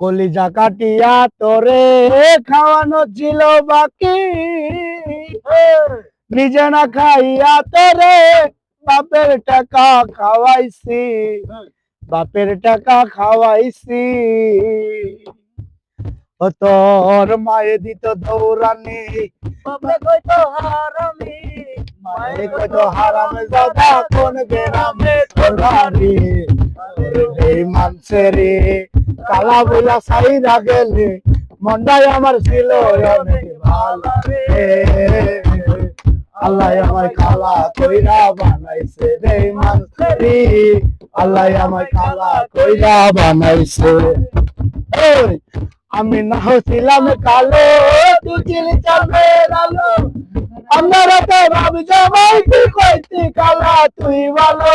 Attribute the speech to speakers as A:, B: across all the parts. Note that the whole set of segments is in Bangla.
A: কলিজা কাটিয়া তোরে খাওয়ানো ছিল বাকি। নিজে না খাইয়া তোরে বাপের টাকা খাওয়াইছি। বাপের টাকা খাওয়াইছি। ও তোর মায়ে দিত দৌড়ানি।
B: বাবা কইতো হারামি।
A: মায়ে কত হারাম কোন গ্রামে তোর এই মানসেরে কালা বইলা সাইরা গেলে মন্ডাই আমার ছিল আল্লাহ আমায় কালা কইরা বানাইছে রে মানসেরি আল্লাহ আমায় কালা কইরা বানাইছে। আমি না হছিলাম কালো তুই চিলি চাঁদের আলো। আমরা তো ভাবি জামাই তুই কইতি কালা, তুই ভালো।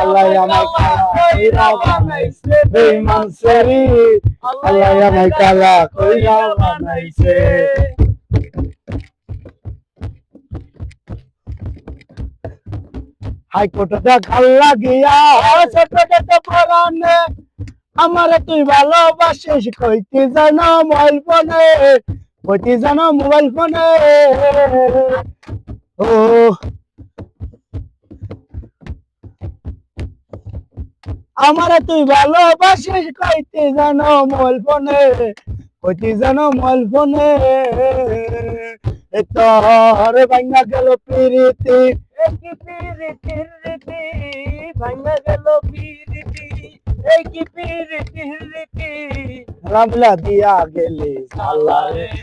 A: আল্লাহ আমায় কালা কইরা বানাইছে বেঈমান সেরি আল্লাহ আমায় কালা কইরা বানাইছে। হাইকোর্টে ভালো লাগিয়া ছোটখাটো পরানে আমার তুই ভালোবাসিস কইতে জানো মোবাইল ফোনে কইতে জানো মোবাইল ফোনে। ও আমার তুই ভালোবাসিস কইতে জানো মোবাইল ফোনে কইতে জানো মোবাইল ফোনে এ তোর ভাঙ্গা গেল পিরিতি
B: কি পিরিতির রীতি ভাঙা গেল পিরিতি কি পিরিতির রীতি
A: রামলা দিয়া গেলে রে।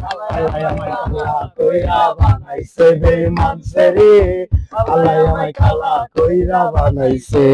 A: কালা কইরা বানাইছে বেঈমান সেরি আল্লাহ আমায় কালা কইরা বানাইছে।